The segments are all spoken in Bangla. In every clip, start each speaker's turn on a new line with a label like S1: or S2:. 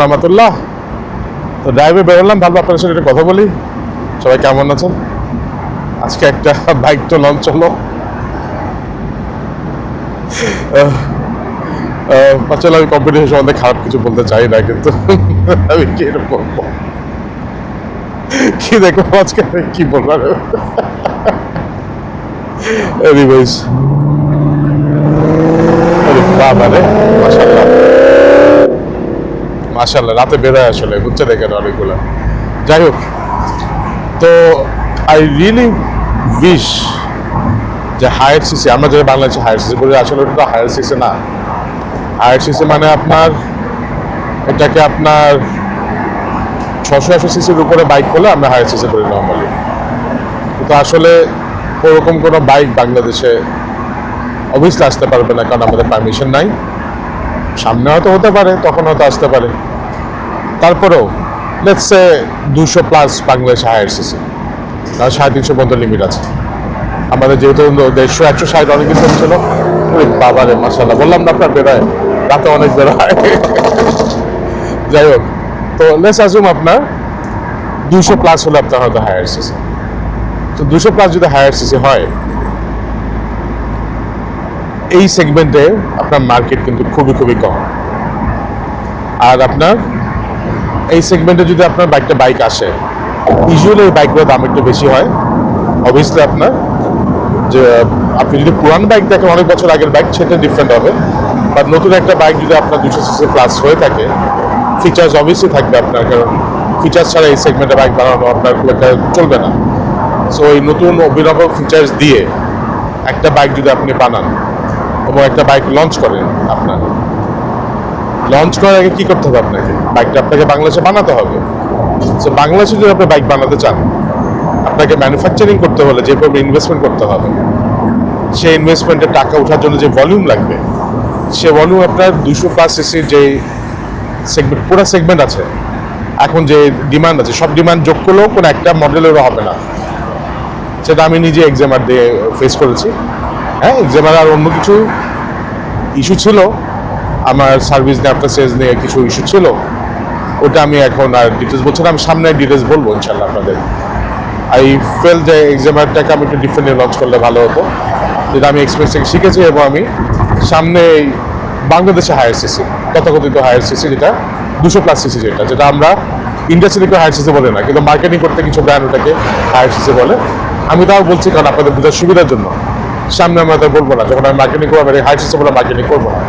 S1: রহমতুল্লাহ। তো ড্রাইভে বেরোলাম ভাবলাম আপনার সাথে একটা কথা বলি। সবাই কেমন আছেন? আজকে একটা বাইক তো লঞ্চ হলো। আসলে আমি কম্পিটিশন সম্বন্ধে খারাপ কিছু বলতে চাই না, কিন্তু আমি কি বলব? কি দেখো আমি কি বলব? এনিওয়েজ বাবা রে, মাশাআল্লাহ। মাশাআল্লাহ, রাতে বেরোয় আসলে, বুঝছে দেখেন অনেকগুলো। যাই হোক, তো আই রিয়েলি উইশ যে হায়ার সিসি আমরা যেটা বাংলাদেশে হায়ার সিসি বলি, আসলে ওটা তো হায়ার সিসি না। হায়ার সিসি মানে আপনার, এটাকে আপনার ছশো একশো সিসির উপরে বাইক হলে আমরা হায়ার সিসি বলি নর্মালি কিন্তু আসলে ওরকম কোনো বাইক বাংলাদেশে অবভিয়াসলি আসতে পারবে না, কারণ আমাদের পারমিশন নাই। সামনে হয়তো হতে পারে, তখন হয়তো আসতে পারে। তারপরেও লেটসে দুশো প্লাস বাংলাদেশ হায়ার সিসি তার সাড়ে তিনশো পর্যন্ত লিমিট আছে। আমাদের যেহেতু দেড়শো, একশো, ষাট অনেক কিছু ছিল। বাবারে মাসাল্লাহ বললাম না আপনার বেরোয় রাতে অনেক বেরোয় যাই হোক। তো লেস আসুম আপনার দুশো প্লাস হলে আপনার হয়তো হায়ার সিসি তো দুশো প্লাস যদি হায়ার সিসি হয়, এই সেগমেন্টে আপনার মার্কেট কিন্তু খুবই খুবই কম। আর আপনার এই সেগমেন্টে যদি আপনার বাইকটা বাইক আসে ইউজুয়ালি এই বাইকগুলোর দাম একটু বেশি হয়। অবভিয়াসলি আপনার যে, আপনি যদি পুরান বাইক দেখেন, অনেক বছর আগের বাইক সেটা ডিফারেন্ট হবে। বাট নতুন একটা বাইক যদি আপনার দুশো সিসি প্লাস হয়ে থাকে ফিচার্স অবভিয়াসলি থাকবে আপনার, কারণ ফিচার্স ছাড়া এই সেগমেন্টে বাইক বানানো আপনার খুব একটা চলবে না। সো এই নতুন অভিনব ফিচার্স দিয়ে একটা বাইক যদি আপনি বানান, এবং একটা বাইক লঞ্চ করেন আপনার লঞ্চ করার আগে কী করতে হবে আপনাকে? বাইকটা আপনাকে বাংলাদেশে বানাতে হবে। সো বাংলাদেশে যদি আপনি বাইক বানাতে চান, আপনাকে ম্যানুফ্যাকচারিং করতে হলে যে ইনভেস্টমেন্ট করতে হবে, সেই ইনভেস্টমেন্টের টাকা ওঠার জন্য যে ভলিউম লাগবে, সে ভলিউম আপনার দুশো প্লাস সিসির যে সেগমেন্ট পুরো সেগমেন্ট আছে। এখন যে ডিমান্ড আছে, সব ডিমান্ড যোগ করলেও কোনো একটা মডেলেরও হবে না। সেটা আমি নিজে এক্সামার দিয়ে ফেস করেছি। হ্যাঁ এক্সামার আর অন্য কিছু ইস্যু ছিল। আমার সার্ভিস নিয়ে আফটার সেলস নিয়ে কিছু ইস্যু ছিল। ওটা আমি এখন আর ডিটেলস বলছি না, আমি সামনে ডিটেলস বলব ইনশাল্লাহ আপনাদের। আই ফেল যে এক্সামারটাকে আমি একটু ডিফারেন্টলি লঞ্চ করলে ভালো হতো। যেটা আমি এক্সপিরিয়েন্স থেকে শিখেছি এবং আমি সামনে বাংলাদেশে হায়ার সিসি তথাকথিত হায়ার সিসি যেটা দুশো প্লাস সিসি যেটা যেটা আমরা ইন্ডাস্ট্রিতে হায়ার সিসি বলে না, কিন্তু মার্কেটিং করতে কিছু ব্র্যান্ড ওটাকে হায়ার সিসি বলে। আমি তাও বলছি কারণ আপনাদের বোঝার সুবিধার জন্য। সামনে আমরা তো বলব না, যখন আমি মার্কেটিং করব, আমি হায়ার সিসি বলে মার্কেটিং করব না।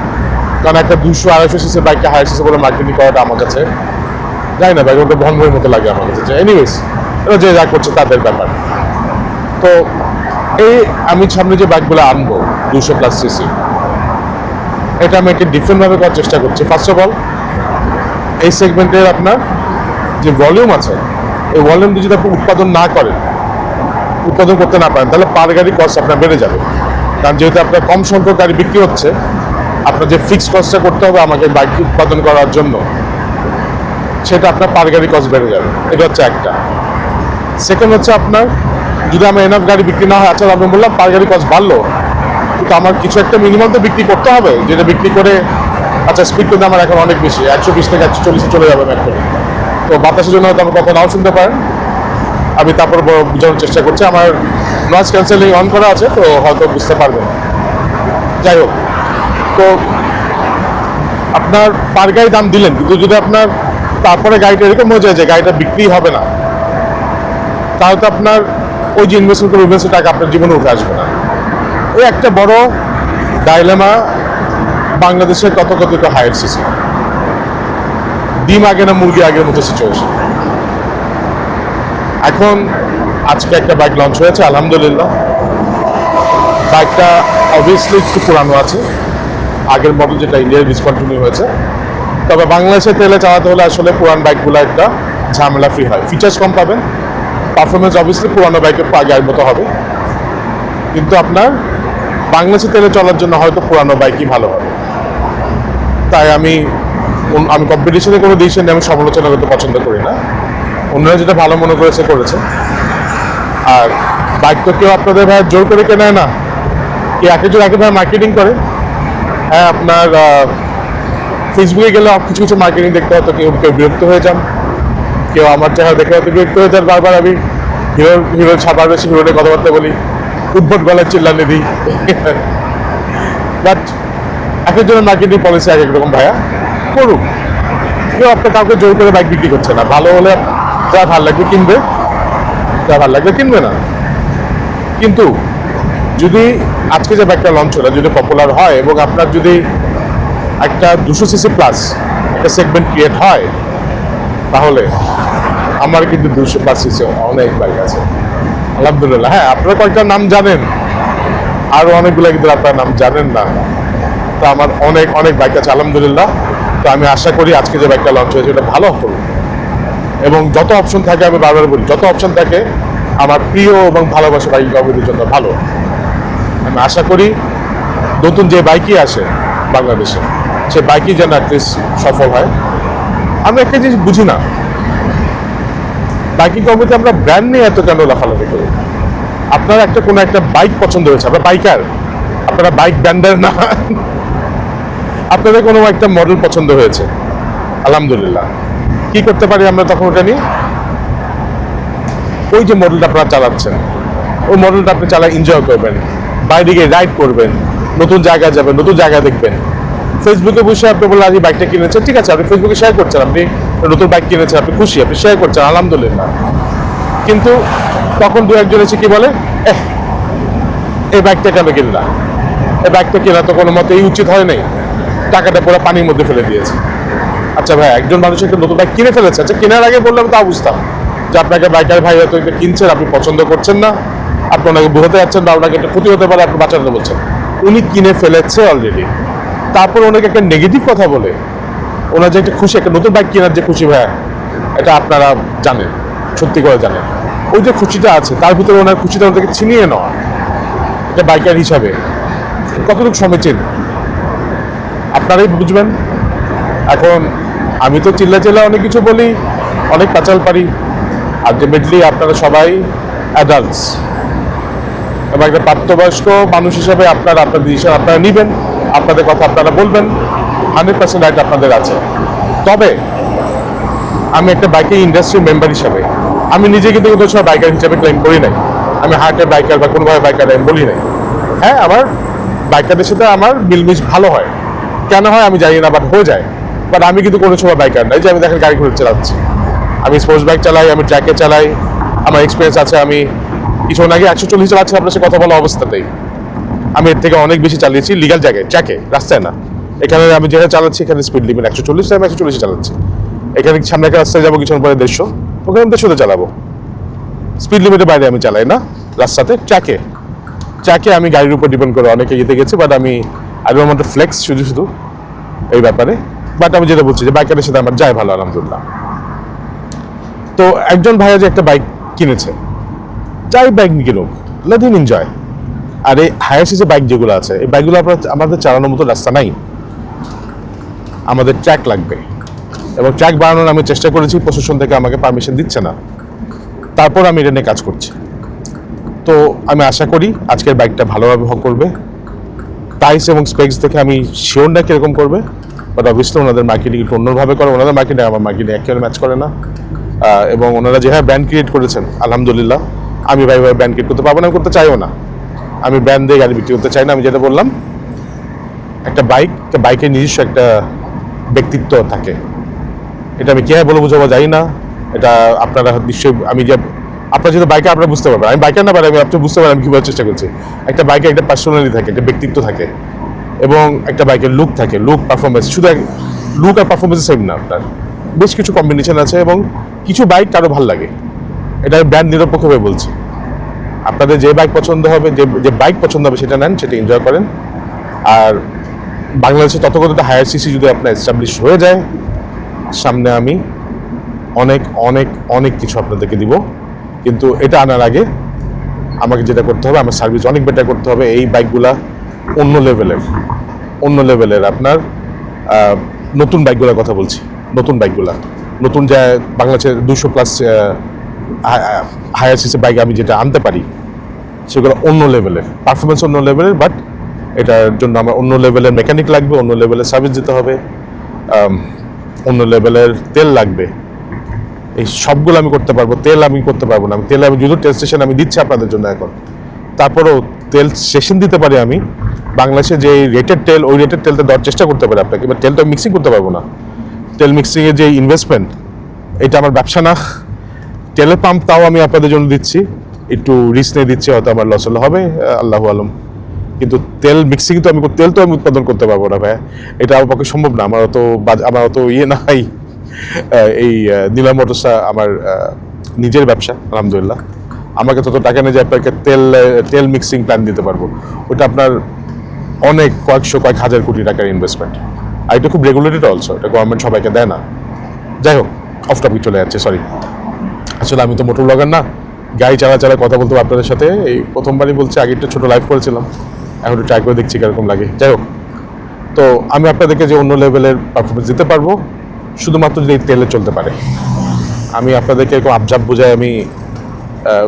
S1: কারণ একটা দুশো আড়াইশো সিসি বাইককে হায়ার সিসি বলে মার্কেটিং করাটা আমার কাছে যাই না বাইক ওটা ভঙ্গের মতো লাগে আমার কাছে। যে এনিওয়েজ এটা যে যা করছে তাদের ব্যাপার। তো এই আমি সামনে যে বাইকগুলো আনব দুশো প্লাস সিসি এটা আমি একটু ডিফারেন্টভাবে করার চেষ্টা করছি। ফার্স্ট অফ অল এই সেগমেন্টের আপনার যে ভলিউম আছে, এই ভলিউম যদি আপনি উৎপাদন না করেন, উৎপাদন করতে না পারেন, তাহলে পার গাড়ি কস্ট আপনার বেড়ে যাবে। কারণ যেহেতু আপনার কম সংখ্যক গাড়ি বিক্রি হচ্ছে, আপনার যে ফিক্সড কস্টটা করতে হবে আমাকে বাইক উৎপাদন করার জন্য, সেটা আপনার পার গাড়ি কস্ট বেড়ে যাবে। এটা হচ্ছে একটা। সেকেন্ড হচ্ছে আপনার, যদি আমার এনাফ গাড়ি বিক্রি না হয় আচ্ছা আমি বললাম পার গাড়ি কস্ট বাড়লো কিন্তু আমার কিছু একটা মিনিমাম তো বিক্রি করতে হবে। যেটা বিক্রি করে আচ্ছা স্পিড কিন্তু আমার এখন অনেক বেশি, একশো বিশ থেকে একশো চল্লিশে চলে যাবে ম্যাক করে। তো বাতাসের জন্য হয়তো আমার কথা নাও শুনতে পারেন। আমি তারপর বোঝানোর চেষ্টা করছি। আমার নয়েজ ক্যান্সেলিং অন করা আছে, তো হয়তো বুঝতে পারবেন। যাই হোক, তো আপনার পার গাড়ি দাম দিলেন, কিন্তু যদি আপনার তারপরে গাড়িটা এরকম হয়ে যায় যে গাড়িটা বিক্রি হবে না, তাহলে তো আপনার ওই যে ইনভেস্টমেন্ট করে ইনভেস্টের টাকা আপনার জীবনে উঠে আসবে না। এই একটা বড় ডাইলেমা বাংলাদেশের তথাকথিত হায়ার সিসি ডিম আগে না মুরগি আগের মতো সিচুয়েশন এখন আজকে একটা বাইক লঞ্চ হয়েছে, আলহামদুলিল্লাহ। বাইকটা অবভিয়াসলি একটু পুরানো আছে। আগের মডেল যেটা ইন্ডিয়ায় ডিসকন্টিনিউ হয়েছে। তবে বাংলাদেশে তেলে চালাতে হলে আসলে পুরান বাইকগুলো একটা ঝামেলা ফ্রি হয়। ফিচার্স কম পাবেন। পারফরমেন্স অবভিয়াসলি পুরানো বাইকের আগের মতো হবে। কিন্তু আপনার বাংলাদেশে তেলে চলার জন্য হয়তো পুরানো বাইকই ভালো হবে। তাই আমি আমি কম্পিটিশনে কোনো ডিসিশন আমি সমালোচনা করতে পছন্দ করি না। অন্যরা যেটা ভালো মনে করেছে করেছে। আর বাইক তো কেউ আপনাদের ভাই জোর করে কেনায় না। কি এক জোর একে ভাই মার্কেটিং করে। হ্যাঁ আপনার ফেসবুকে গেলে কিছু কিছু মার্কেটিং দেখতে হয়তো কেউ কেউ বিরক্ত হয়ে যান। কেউ আমার চেহারা দেখে হয়তো বিরক্ত হয়ে যান বারবার আমি। হিরো হিরো ছাপার বেশি হিরো নিয়ে কথাবার্তা বলি। উদ্ভট গলায় চিল্লানি দিই। বাট এক একজনের মার্কেটিং পলিসি এক এক রকম ভাইয়া। করুক। কেউ আপনার কাউকে জোর করে বাইক বিক্রি করছে না। ভালো হলে যা ভালো লাগবে কিনবে। যা ভালো লাগবে কিনবে না। কিন্তু, যদি আজকে যে বাইকটা লঞ্চ হলো, যদি পপুলার হয় এবং আপনার যদি একটা দুশো সিসি প্লাস একটা সেগমেন্ট ক্রিয়েট হয়, তাহলে আমার কিন্তু দুশো প্লাস সিসি অনেক বাইক আছে। আলহামদুলিল্লাহ। হ্যাঁ আপনারা কয়েকটা নাম জানেন। আরও অনেকগুলো কিন্তু আপনার নাম জানেন না। তো আমার অনেক অনেক বাইক আছে, আলহামদুলিল্লাহ। তো আমি আশা করি আজকে যে বাইকটা লঞ্চ হয়েছে, এটা ভালো করুন এবং যত অপশন থাকে, আমি বারবার বলি, যত অপশন থাকে, আমার প্রিয় এবং ভালোবাসা বাইক কমিটির জন্য ভালো। আমি আশা করি নতুন যে বাইকই আসে বাংলাদেশে, সে বাইকই যেন অ্যাটলিস্ট সফল হয়। আমি একটা জিনিস বুঝি না বাইকিং কমিটি আমরা ব্র্যান্ড নিয়ে এত কেন লাফালাফি করি? আপনার একটা কোনো একটা বাইক পছন্দ হয়েছে, আপনার বাইকার আপনারা বাইক ব্র্যান্ডের না? আপনাদের কোনো একটা মডেল পছন্দ হয়েছে? আলহামদুলিল্লাহ। কি করতে পারি আমরা তখন ওটা নিয়ে? ওই যে মডেলটা আপনারা চালাচ্ছেন, ওই মডেলটা আপনি চালা এনজয় করবেন, বাইরে গিয়ে রাইড করবেন, নতুন জায়গায় যাবেন, নতুন জায়গায় দেখবেন। ফেসবুকে বসে আপনি বললেন, আজ বাইকটা কিনেছেন। ঠিক আছে, আপনি ফেসবুকে শেয়ার করছেন, আপনি নতুন বাইক কিনেছেন, আপনি খুশি, আপনি শেয়ার করছেন, আলহামদুলিল্লাহ। কিন্তু তখন দু একজন এসে কি বলে এই বাইকটা কেন কিনলা এই বাইকটা কেনা তো কোনো মতেই উচিত হয় নাই। টাকাটা পুরো পানির মধ্যে ফেলে দিয়েছে। আচ্ছা ভাই, একজন মানুষ একটা নতুন বাইক কিনে ফেলেছে। আচ্ছা কেনার আগে বললাম তা বুঝতাম যে আপনাকে বাইকার ভাই হয়তো এটা কিনছেন, আপনি পছন্দ করছেন না। আপনি ওনাকে বোঝাতে যাচ্ছেন বা ওনাকে একটা ক্ষতি হতে পারে, আপনি বাঁচাতে বলছেন। উনি কিনে ফেলেছে অলরেডি তারপর ওনাকে একটা নেগেটিভ কথা বলে। ওনার যে একটা খুশি, একটা নতুন বাইক কেনার যে খুশি ভাইয়া, এটা আপনারা জানেন, সত্যি করে জানেন। ওই যে খুশিটা আছে, তার ভিতরে ওনার খুশিটা ওনাদেরকে ছিনিয়ে নেওয়া, এটা বাইকার হিসাবে। কতটুকু সমীচীন? আপনারাই বুঝবেন। এখন আমি তো চিল্লা চিল্লা অনেক কিছু বলি, অনেক পাচাল পারি। আলটিমেটলি আপনারা সবাই অ্যাডাল্টস এবং একটা প্রাপ্তবয়স্ক মানুষ হিসেবে আপনারা, আপনাদের ডিসিশন আপনারা নেবেন। আপনাদের কথা আপনারা বলবেন হান্ড্রেড পার্সেন্ট রাইট আপনাদের আছে। তবে, আমি একটা বাইকিং ইন্ডাস্ট্রি মেম্বার হিসাবে, আমি নিজে কিন্তু কোনো সময় বাইকার হিসাবে ক্লেম করি নাই। আমি হার্টের বাইকার বা কোনোভাবে বাইকার আমি বলি নাই। হ্যাঁ আমার বাইকারদের সাথে আমার মিলমিশ ভালো হয়। কেন হয় আমি জানি না বাট হয়ে যায়। বাট আমি কিন্তু কোনো সময় বাইকার নাই যে আমি দেখেন গাড়ি ঘুরে চালাচ্ছি। আমি স্পোর্টস বাইক চালাই, আমি ট্র্যাকে চালাই, আমার এক্সপিরিয়েন্স আছে, আমি কিছুক্ষণ আগে একশো চল্লিশ চালাচ্ছি আপনার সাথে কথা বলা অবস্থাতেই আমি এর থেকে অনেক বেশি চালিয়েছি লিগাল জায়গায় ট্র্যাকে রাস্তায় না। এখানে আমি যেখানে চালাচ্ছি, এখানে স্পিড লিমিট একশো চল্লিশ আমি একশো চল্লিশে চালাচ্ছি। এখানে সামনে একটা রাস্তায় যাব, কিছুক্ষণ পরে দেড়শো, ওখানে আমি দেড়শোতে চালাবো। স্পিড লিমিটের বাইরে আমি চালাই না, রাস্তাতে ট্র্যাকে ট্র্যাকে আমি গাড়ির উপর ডিপেন্ড করে অনেকে যেতে গেছি বাট আমি আই ওয়ান্ট ফ্লেক্স শুধু শুধু এই ব্যাপারে। বাট আমি যেটা বলছি যে বাইকারের সাথে আমার যায় ভালো, আলহামদুলিল্লাহ। তো একজন ভাইয়া যে একটা বাইক কিনেছে, যাই বাইক কিনুক লেট হিম এনজয় আর এই হায়ার সিসি বাইক যেগুলো আছে, এই বাইকগুলো আপনার আমাদের চালানোর মতো রাস্তা নাই। আমাদের ট্র্যাক লাগবে। এবং ট্র্যাক বাড়ানোর আমি চেষ্টা করেছি, প্রশাসন থেকে আমাকে পারমিশন দিচ্ছে না। তারপর আমি এটা নিয়ে কাজ করছি। তো আমি আশা করি আজকের বাইকটা ভালোভাবে হ- করবে। প্রাইস এবং স্পেক্স দেখে আমি শিওর না কীরকম করবে। বাট অবভিয়াসলি ওনাদের মার্কেটিং একটু অন্যভাবে করে। ওনাদের মার্কেটিং আমার মার্কেটিং একেবারে ম্যাচ করে না। এবং ওনারা যেভাবে ব্র্যান্ড ক্রিয়েট করেছেন, আলহামদুলিল্লাহ। আমি ভাই ভাই ব্র্যান্ড ক্রিয়েট করতে পারব না করতে চাইও না। আমি ব্র্যান্ড দিয়ে গাড়ি বিক্রি করতে চাই না, আমি যেটা বললাম, একটা বাইক, একটা বাইকের নিজস্ব একটা ব্যক্তিত্ব থাকে। এটা আমি কীভাবে বলে বোঝাবো জানি না। এটা আপনারা নিশ্চয়ই, আমি যে, আপনার যদি বাইকে, আপনারা বুঝতে পারবেন। আমি বাইকার না পারি আমি আপনি বুঝতে পারেন আমি কীভাবে চেষ্টা করছি। একটা বাইকে একটা পার্সোনালি থাকে, একটা ব্যক্তিত্ব থাকে, এবং একটা বাইকের লুক থাকে। লুক পারফরমেন্স শুধু লুক আর পারফরমেন্স সেম না আপনার। বেশ কিছু কম্বিনেশন আছে, এবং কিছু বাইক কারও ভালো লাগে। এটা আমি ব্র্যান্ড নিরপেক্ষভাবে বলছি। আপনাদের যে বাইক পছন্দ হবে, যে যে বাইক পছন্দ হবে সেটা নেন, সেটা এনজয় করেন। আর বাংলাদেশে ততক্ষণ হায়ার সিসি যদি আপনার এস্টাবলিশ হয়ে যায়, সামনে আমি অনেক অনেক অনেক কিছু আপনাদেরকে দিব। কিন্তু এটা আনার আগে আমাকে যেটা করতে হবে, আমার সার্ভিস অনেক বেটার করতে হবে এই বাইকগুলা অন্য লেভেলের অন্য লেভেলের আপনার নতুন বাইকগুলোর কথা বলছি। নতুন বাইকগুলা নতুন যা বাংলাদেশের দুশো প্লাস হায়ার সিসি বাইক আমি যেটা আনতে পারি, সেগুলো অন্য লেভেলের পারফরমেন্স অন্য লেভেলের বাট এটার জন্য আমার অন্য লেভেলের মেকানিক লাগবে, অন্য লেভেলের সার্ভিস দিতে হবে অন্য লেভেলের তেল লাগবে। এই সবগুলো আমি করতে পারব, তেল আমি করতে পারব না। আমি তেল আমি যদিও তেল স্টেশন আমি দিচ্ছি আপনাদের জন্য এখন, তারপরেও তেল স্টেশন দিতে পারি আমি। বাংলাদেশে যে রেটেড তেল, ওই রেটেড তেলটা দেওয়ার চেষ্টা করতে পারি আপনাকে এবার তেলটা মিক্সিং করতে পারব না। তেল মিক্সিংয়ের যে ইনভেস্টমেন্ট এটা আমার ব্যবসা না। তেলের পাম্প তাও আমি আপনাদের জন্য দিচ্ছি। একটু রিস্ক নিয়ে দিচ্ছি, হয়তো আমার লস হলে হবে আল্লাহ আলম। কিন্তু তেল মিক্সিং তো আমি তেল তো আমি উৎপাদন করতে পারব না ভাই এটা আমার পক্ষে সম্ভব না, আমার অত আমার অত ইয়ে নাই। এই নীলা মোটরসটা আমার নিজের ব্যবসা, আলহামদুলিল্লাহ। আমাকে তত টাকা নেই যে আপনাকে তেল তেল মিক্সিং প্ল্যান দিতে পারব, ওটা আপনার অনেক কয়েকশো, কয়েক হাজার কোটি টাকার ইনভেস্টমেন্ট আর এটা খুব রেগুলেটেড অলসো এটা গভর্নমেন্ট সবাইকে দেয় না। যাই হোক অফ টপিক চলে যাচ্ছে সরি আসলে আমি তো মোটর ব্লগার না, গাড়ি চালা চালা কথা বলতে আপনাদের সাথে। এই প্রথমবারই বলছি, আগে একটা ছোটো লাইভ করেছিলাম, এখন একটু ট্রাই করে দেখছি কীরকম লাগে। যাই হোক, তো আমি আপনাদেরকে যে অন্য লেভেলের পারফরমেন্স দিতে পারব, শুধুমাত্র যদি তেলে চলতে পারে। আমি আপনাদেরকে এরকম আবজাব বোঝায় আমি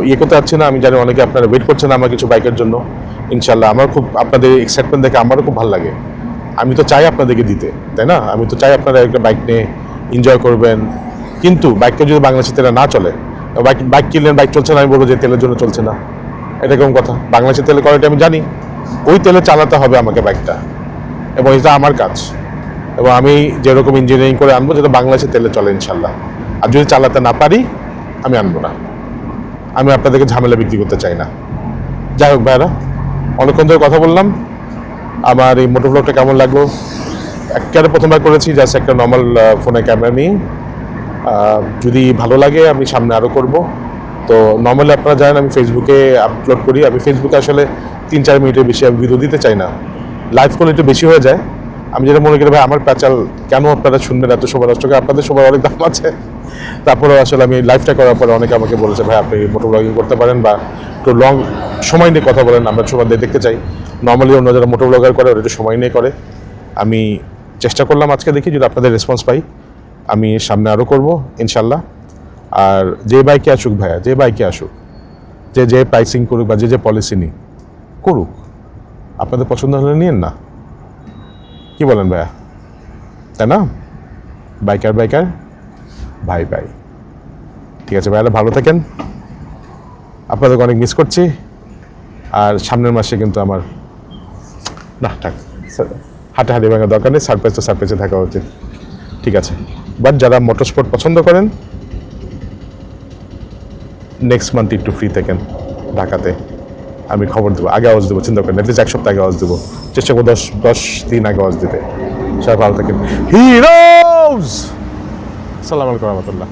S1: ইয়ে করতে পারছি না। আমি জানি অনেকে আপনারা ওয়েট করছেন আমার কিছু বাইকের জন্য। ইনশাল্লাহ আমার খুব আপনাদের এক্সাইটমেন্ট দেখে আমারও খুব ভালো লাগে। আমি তো চাই আপনাদেরকে দিতে, তাই না? আমি তো চাই আপনারা একটা বাইক নিয়ে এনজয় করবেন। কিন্তু বাইকটা যদি বাংলাদেশে তেলে না চলে বাইক বাইক কিনলেন, বাইক চলছে না, আমি বলব যে তেলের জন্য চলছে না। এটা কেমন কথা? বাংলাদেশে তেলে কোয়ালিটি আমি জানি। ওই তেলে চালাতে হবে আমাকে বাইকটা। এবং এটা আমার কাজ। এবং আমি যেরকম ইঞ্জিনিয়ারিং করে আনব যেটা বাংলাদেশে তেলে চলে ইনশাল্লাহ আর যদি চালাতে না পারি, আমি আনব না। আমি আপনাদেরকে ঝামেলা বিক্রি করতে চাই না। যাই হোক ভাইরা অনেকক্ষণ ধরে কথা বললাম। আমার এই মোটর ব্লগটা কেমন লাগল? একেবারে প্রথমবার করেছি জাস্ট একটা নর্মাল ফোনে ক্যামেরা নিয়ে। যদি ভালো লাগে, আমি সামনে আরও করব। তো নর্মালি আপনারা জানেন, আমি ফেসবুকে আপলোড করি। আমি ফেসবুকে আসলে তিন চার মিনিটের বেশি আমি ভিডিও দিতে চাই না। লাইভ করলে একটু বেশি হয়ে যায়। আমি যেটা মনে করি, ভাই, আমার প্যাচাল কেন আপনারা শুনবেন এত নষ্ট করে আপনাদের সবার অনেক দাম আছে। তারপরেও আসলে আমি লাইভটা করার পরে অনেকে আমাকে বলেছে, ভাই, আপনি মোটো ব্লগিং করতে পারেন বা একটু লং সময় নিয়ে কথা বলেন, আমরা দিয়ে দেখতে চাই। নর্মালি অন্য যারা মোটো ব্লগার করে, ওরা একটু সময় নিয়ে করে। আমি চেষ্টা করলাম আজকে দেখি, যদি আপনাদের রেসপন্স পাই। আমি সামনে আরও করব, ইনশাল্লাহ। আর যে বাইকে আসুক ভাইয়া, যে বাইকে আসুক, যে যে প্রাইসিং করুক বা যে যে পলিসি নিক, করুক। আপনাদের পছন্দ হলে নিন না। কি বলেন ভাইয়া? তাই না? বাইকার বাইকার ভাই ভাই ঠিক আছে ভাইয়ারা ভালো থাকেন। আপনাদেরকে অনেক মিস করছি। আর সামনের মাসে কিন্তু আমার, না, থাক, হাঁটাহাঁটি ভাঙার দরকার নেই সারপ্রাইজ তো সারপ্রাইজে থাকা উচিত। ঠিক আছে। বাট যারা মোটর স্পোর্ট পছন্দ করেন নেক্সট মান্থ একটু ফ্রি থাকেন ঢাকাতে। আমি খবর দেবো, আগে আওয়াজ দেবো, চিন্তা করেন এক সপ্তাহ আগে আওয়াজ দেবো। চেষ্টা করব দশ দশ দিন আগে আওয়াজ দিতে। সবাই ভালো থাকেন। হিরোজ সালাম আলাইকুম রহমতুল্লাহ।